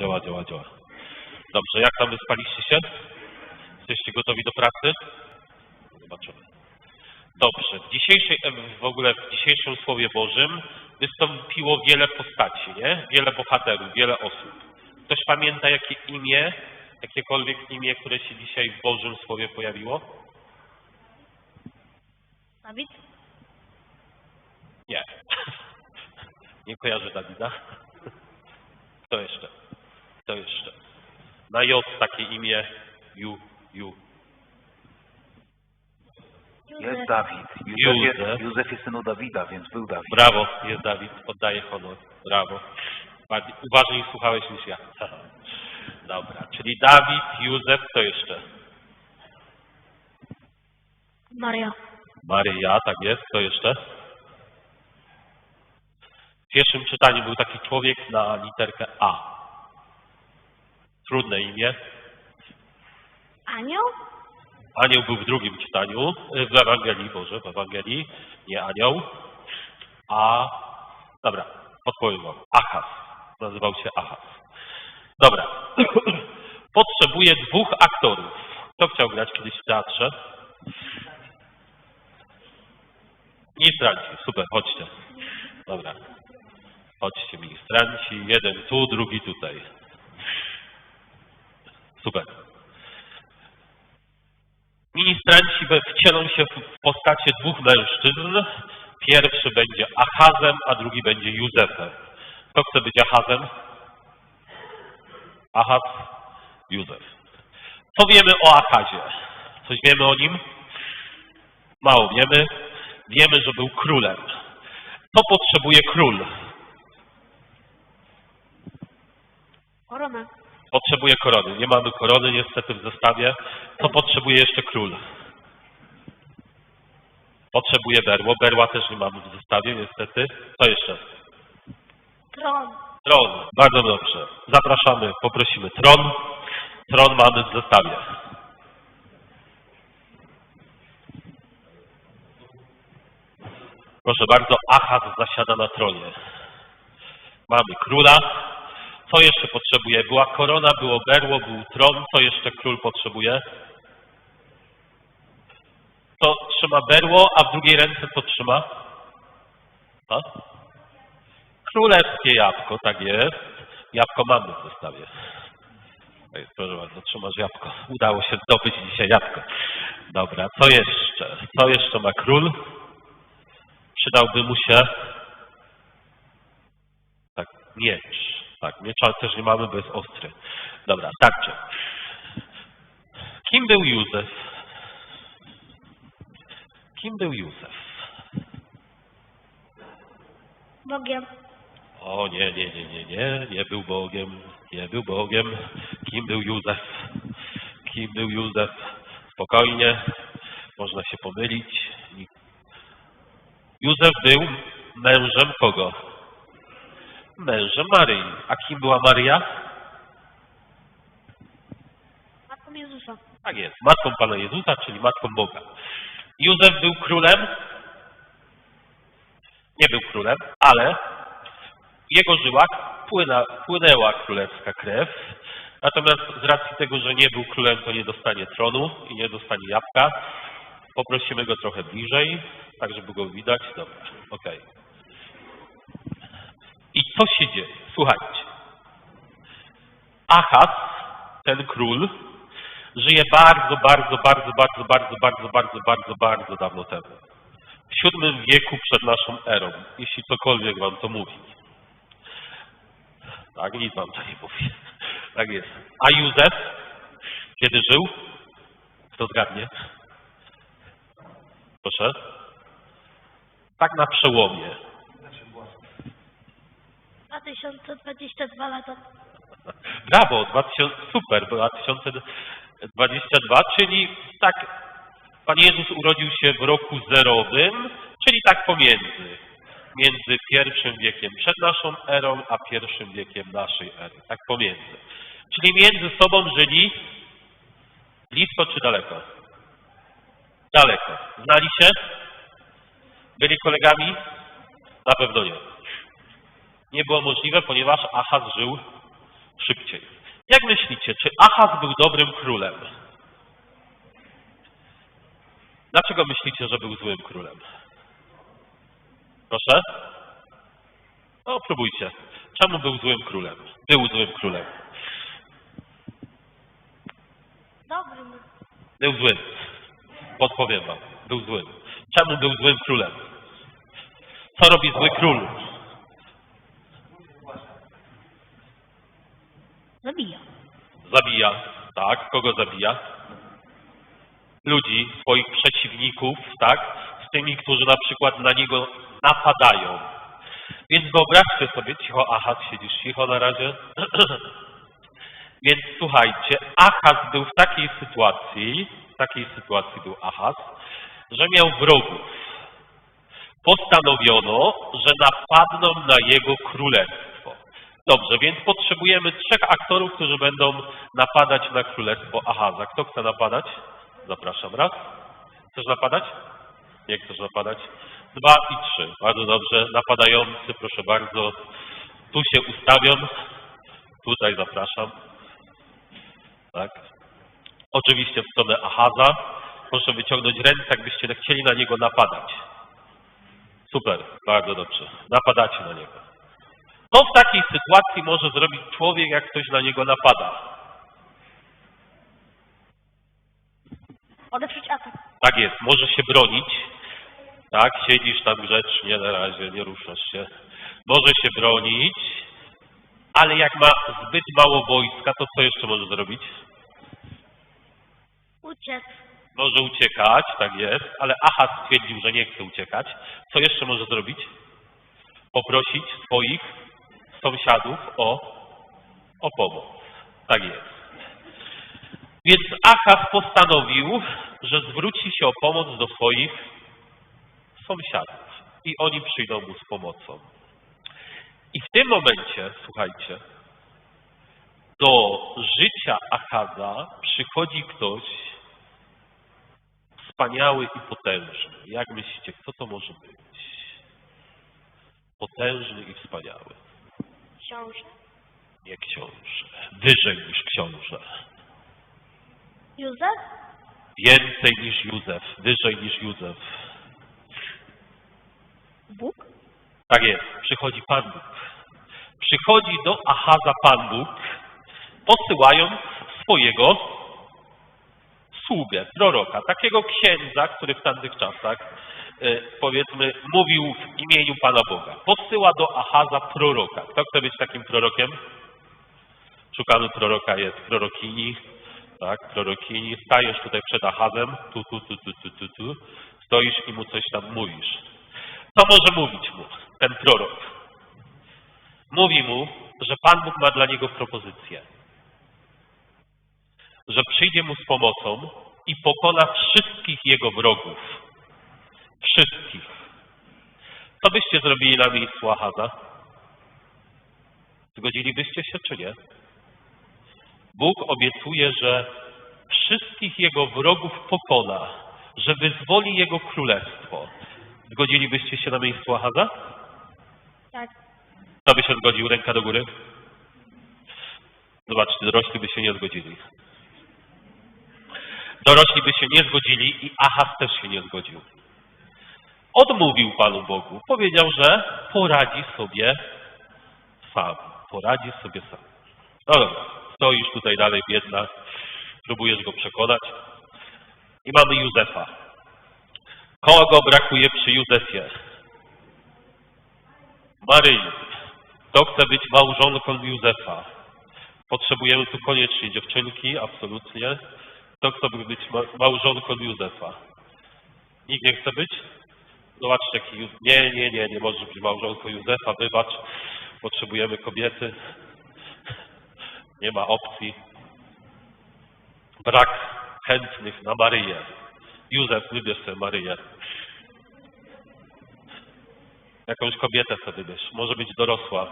Działa, działa, działa. Dobrze, jak tam wyspaliście się? Jesteście gotowi do pracy? Zobaczymy. Dobrze, w dzisiejszej, w ogóle w dzisiejszym Słowie Bożym wystąpiło wiele postaci, nie? Wiele bohaterów, wiele osób. Ktoś pamięta jakie imię, jakiekolwiek imię, które się dzisiaj w Bożym Słowie pojawiło? Dawid? Nie. Nie kojarzę Dawida. Kto jeszcze? Kto jeszcze? Na J takie imię. Ju, Ju. Jest Dawid. Józef jest, Józef. Józef jest synu Dawida, więc był Dawid. Brawo, jest Dawid. Oddaję honor. Brawo. Bardziej uważniej słuchałeś niż ja. Dobra, czyli Dawid, Józef, kto jeszcze? Maria. Maryja, tak jest. Kto jeszcze? W pierwszym czytaniu był taki człowiek na literkę A. Trudne imię. Anioł? Anioł był w drugim czytaniu, y, w Ewangelii, Boże, w Ewangelii, nie anioł. A, dobra, podpowiem wam. Achaz. Nazywał się Achaz. Dobra. Potrzebuję dwóch aktorów. Kto chciał grać kiedyś w teatrze? Ministranci. Super, chodźcie. Dobra. Chodźcie, ministranci. Jeden tu, drugi tutaj. Super. Ministranci wcielą się w postacie dwóch mężczyzn. Pierwszy będzie Achazem, a drugi będzie Józefem. Kto chce być Achazem? Achaz, Józef. Co wiemy o Achazie? Coś wiemy o nim? Mało wiemy. Wiemy, że był królem. Co potrzebuje król? Korona. Potrzebuje korony. Nie mamy korony niestety w zestawie. Co potrzebuje jeszcze król? Potrzebuje berło. Berła też nie mamy w zestawie niestety. Co jeszcze? Tron. Tron. Bardzo dobrze. Zapraszamy, poprosimy. Tron. Tron mamy w zestawie. Proszę bardzo, Achaz zasiada na tronie. Mamy króla. Co jeszcze potrzebuje? Była korona, było berło, był tron. Co jeszcze król potrzebuje? To trzyma berło, a w drugiej ręce co trzyma? A? Królewskie jabłko, tak jest. Jabłko mamy w zestawie. Proszę bardzo, trzymasz jabłko. Udało się zdobyć dzisiaj jabłko. Dobra, co jeszcze? Co jeszcze ma król? Przydałby mu się tak, miecz. Tak, miecza też nie mamy, bo jest ostry. Dobra, starczy. Kim był Józef? Kim był Józef? Bogiem. O nie, nie, nie, nie, nie, nie był Bogiem, nie był Bogiem. Kim był Józef? Kim był Józef? Spokojnie, można się pomylić. Józef był mężem kogo? Mężem Maryi. A kim była Maria? Matką Jezusa. Tak jest, matką Pana Jezusa, czyli matką Boga. Józef był królem? Nie był królem, ale w jego żyłach płyna, płynęła królewska krew. Natomiast z racji tego, że nie był królem, to nie dostanie tronu i nie dostanie jabłka. Poprosimy go trochę bliżej, tak żeby go widać. Dobra, okej. I co się dzieje? Słuchajcie. Achaz, ten król, żyje bardzo, bardzo, bardzo, bardzo, bardzo, bardzo, bardzo, bardzo, bardzo dawno temu. W VII wieku przed naszą erą, jeśli cokolwiek wam to mówi. Tak, nic wam to nie mówi. Tak jest. A Józef, kiedy żył? Kto zgadnie? Proszę. Tak na przełomie. 2022 lata. Brawo, 2000, super, 2022, czyli tak, Pan Jezus urodził się w roku zerowym, czyli tak pomiędzy, między pierwszym wiekiem przed naszą erą, a pierwszym wiekiem naszej ery, tak pomiędzy. Czyli między sobą żyli blisko czy daleko? Daleko. Znali się? Byli kolegami? Na pewno nie. Nie było możliwe, ponieważ Achaz żył Szybciej. Jak myślicie, czy Ahaz był dobrym królem? Dlaczego myślicie, że był złym królem? Proszę? No, próbujcie. Czemu był złym królem? Był złym królem. Dobry był. Był złym. Podpowiem wam. Był złym. Czemu był złym królem? Co robi zły król? Zabija. Zabija. Tak. Kogo zabija? Ludzi, swoich przeciwników, tak? Z tymi, którzy na przykład na niego napadają. Więc wyobraźcie sobie, cicho, Ahaz, siedzisz cicho na razie. Więc słuchajcie, Ahaz był w takiej sytuacji, w takiej sytuacji był Ahaz, że miał wrogów. Postanowiono, że napadną na jego królestwo. Dobrze, więc potrzebujemy trzech aktorów, którzy będą napadać na królestwo Ahaza. Kto chce napadać? Zapraszam. Raz. Chcesz napadać? Nie chcesz napadać? Dwa i trzy. Bardzo dobrze. Napadający, proszę bardzo. Tu się ustawią. Tutaj zapraszam. Tak. Oczywiście w stronę Ahaza. Proszę wyciągnąć ręce, jakbyście chcieli na niego napadać. Super, bardzo dobrze. Napadacie na niego. Co w takiej sytuacji może zrobić człowiek, jak ktoś na niego napada? Odeprzeć atak. Tak jest, może się bronić. Tak, siedzisz tam grzecznie na razie, nie ruszasz się. Może się bronić, ale jak ma zbyt mało wojska, to co jeszcze może zrobić? Uciec. Może uciekać, tak jest, ale Ahaz stwierdził, że nie chce uciekać. Co jeszcze może zrobić? Poprosić swoich sąsiadów o, o pomoc. Tak jest. Więc Ahaz postanowił, że zwróci się o pomoc do swoich sąsiadów i oni przyjdą mu z pomocą. I w tym momencie, słuchajcie, do życia Achaza przychodzi ktoś wspaniały i potężny. Jak myślicie, kto to może być? Potężny i wspaniały. Książę. Nie książę. Wyżej niż książę. Józef. Więcej niż Józef. Wyżej niż Józef. Bóg. Tak jest. Przychodzi Pan Bóg. Przychodzi do Achaza Pan Bóg, posyłając swojego sługę, proroka, takiego księdza, który w tamtych czasach, powiedzmy, mówił w imieniu Pana Boga. Posyła do Achaza proroka. Kto chce być takim prorokiem? Szukany proroka jest prorokini, tak, prorokini. Stajesz tutaj przed Achazem, tu, tu, tu, tu, tu, tu, tu. Stoisz i mu coś tam mówisz. Co może mówić mu ten prorok? Mówi mu, że Pan Bóg ma dla niego propozycję. Że przyjdzie mu z pomocą i pokona wszystkich jego wrogów. Wszystkich. Co byście zrobili na miejscu Ahaza? Zgodzilibyście się czy nie? Bóg obiecuje, że wszystkich jego wrogów pokona, że wyzwoli jego królestwo. Zgodzilibyście się na miejscu Ahaza? Tak. Kto by się zgodził? Ręka do góry. Zobaczcie, dorośli by się nie zgodzili. Dorośli by się nie zgodzili i Ahaz też się nie zgodził. Odmówił Panu Bogu. Powiedział, że poradzi sobie sam. Poradzi sobie sam. No dobra, stoisz tutaj dalej biedna, próbujesz go przekonać. I mamy Józefa. Kogo brakuje przy Józefie? Maryi. Kto chce być małżonką Józefa? Potrzebujemy tu koniecznie dziewczynki, absolutnie. Kto chce być ma- małżonką Józefa? Nikt nie chce być? Zobaczcie, jaki Józef. Nie, nie, nie, nie możesz być małżonką Józefa, wybacz. Potrzebujemy kobiety. Nie ma opcji. Brak chętnych na Maryję. Józef, wybierz sobie Maryję. Jakąś kobietę sobie wybierz. Może być dorosła.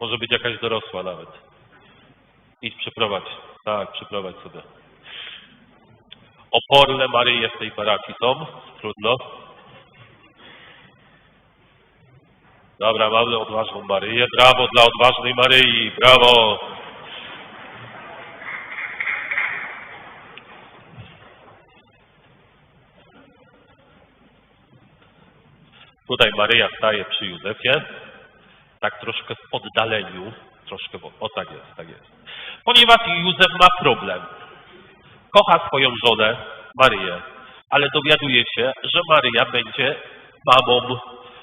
Może być jakaś dorosła nawet. Idź, przyprowadź. Tak, przyprowadź sobie. Oporne Maryje w tej parafii są. Trudno. Dobra, mamy odważną Maryję. Brawo dla odważnej Maryi. Brawo. Tutaj Maryja staje przy Józefie, tak troszkę w oddaleniu, troszkę, bo, o tak jest, tak jest. Ponieważ Józef ma problem. Kocha swoją żonę, Maryję, ale dowiaduje się, że Maryja będzie mamą,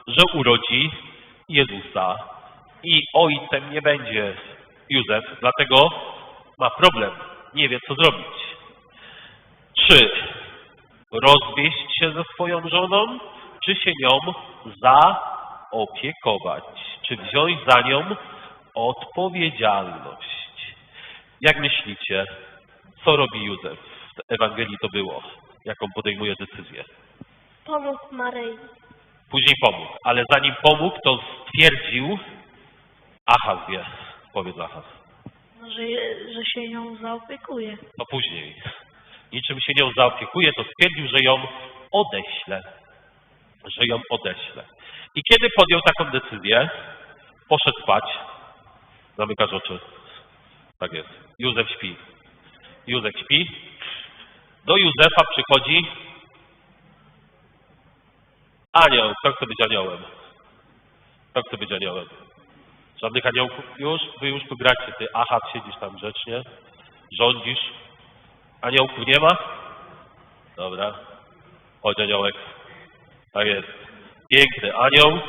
że urodzi Jezusa i ojcem nie będzie Józef, dlatego ma problem, nie wie co zrobić. Czy rozwieść się ze swoją żoną, czy się nią zaopiekować, czy wziąć za nią odpowiedzialność. Jak myślicie, co robi Józef? W Ewangelii to było, jaką podejmuje decyzję. Pomógł Maryi. Później pomógł, ale zanim pomógł, to stwierdził, Achaz wie, powiedz Achaz, Że, że się nią zaopiekuje. to później. Niczym się nią zaopiekuje, to stwierdził, że ją odeślę. Że ją odeślę. I kiedy podjął taką decyzję, poszedł spać, zamykasz oczy. Tak jest. Józef śpi. Józef śpi. Do Józefa przychodzi anioł. Kto chce być aniołem? Kto chce być aniołem? Żadnych aniołów już? Wy już tu. Ty, aha, siedzisz tam grzecznie, rządzisz. Aniołków nie ma? Dobra. Chodź aniołek. Tak jest. Piękny anioł.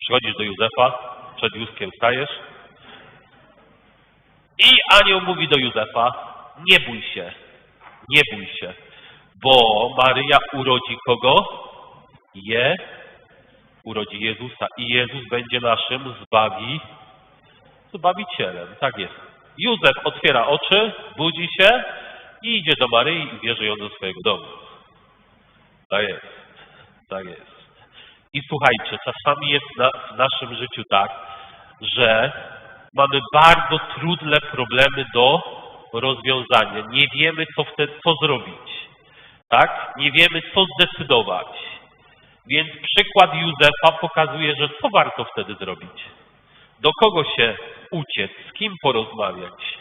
Przychodzisz do Józefa, przed Józkiem stajesz. I anioł mówi do Józefa, nie bój się, nie bój się, bo Maryja urodzi kogo? Je, urodzi Jezusa i Jezus będzie naszym zbawi, zbawicielem. Tak jest. Józef otwiera oczy, budzi się i idzie do Maryi i bierze ją do swojego domu. Tak jest. Tak jest. I słuchajcie, czasami jest na, w naszym życiu tak, że mamy bardzo trudne problemy do rozwiązania. Nie wiemy, co wtedy, co zrobić. Tak? Nie wiemy, co zdecydować. Więc przykład Józefa pokazuje, że co warto wtedy zrobić? Do kogo się uciec? Z kim porozmawiać?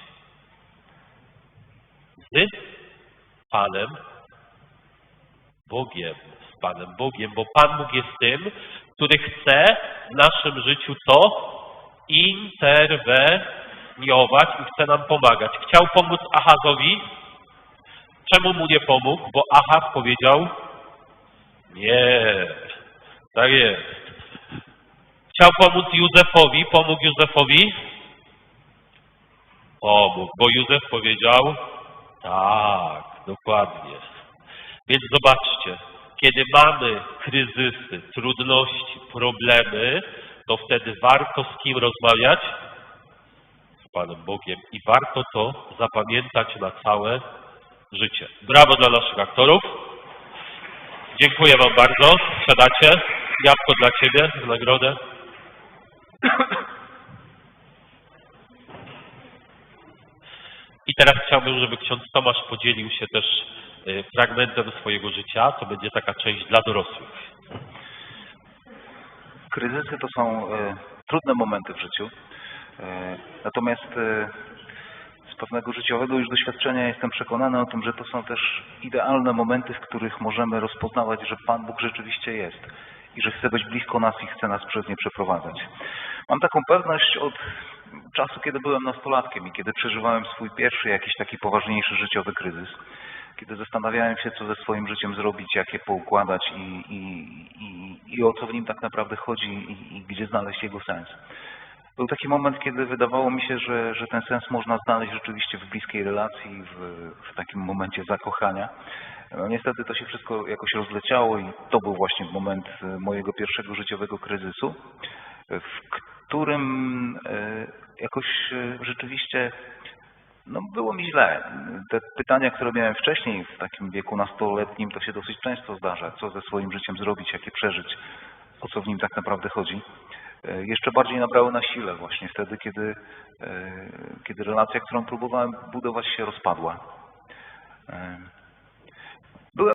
Z Panem Bogiem. Z Panem Bogiem, bo Pan Bóg jest tym, który chce w naszym życiu co? Interweniować i chce nam pomagać. Chciał pomóc Achazowi. Czemu mu nie pomógł? Bo Achaz powiedział nie. Tak jest. Chciał pomóc Józefowi. Pomógł Józefowi? Pomógł, bo Józef powiedział tak, dokładnie. Więc zobaczcie, kiedy mamy kryzysy, trudności, problemy, to wtedy warto z kim rozmawiać? Z Panem Bogiem. I warto to zapamiętać na całe życie. Brawo dla naszych aktorów. Dziękuję Wam bardzo. Siadacie. Jabłko dla Ciebie w nagrodę. I teraz chciałbym, żeby ksiądz Tomasz podzielił się też y, fragmentem swojego życia. To będzie taka część dla dorosłych. Kryzysy to są e, trudne momenty w życiu. E, natomiast e, pewnego życiowego już doświadczenia jestem przekonany o tym, że to są też idealne momenty, w których możemy rozpoznawać, że Pan Bóg rzeczywiście jest i że chce być blisko nas i chce nas przez nie przeprowadzać. Mam taką pewność od czasu, kiedy byłem nastolatkiem i kiedy przeżywałem swój pierwszy jakiś taki poważniejszy życiowy kryzys, kiedy zastanawiałem się, co ze swoim życiem zrobić, jak je poukładać i, i, i, i o co w nim tak naprawdę chodzi i, i gdzie znaleźć jego sens. Był taki moment, kiedy wydawało mi się, że, że ten sens można znaleźć rzeczywiście w bliskiej relacji, w, w takim momencie zakochania. No, niestety to się wszystko jakoś rozleciało i to był właśnie moment e, mojego pierwszego życiowego kryzysu, w którym e, jakoś e, rzeczywiście no, było mi źle. Te pytania, które miałem wcześniej w takim wieku nastoletnim, to się dosyć często zdarza. Co ze swoim życiem zrobić, jakie przeżyć, o co w nim tak naprawdę chodzi. E, Jeszcze bardziej nabrały na sile właśnie wtedy, kiedy, e, kiedy relacja, którą próbowałem budować się rozpadła. E,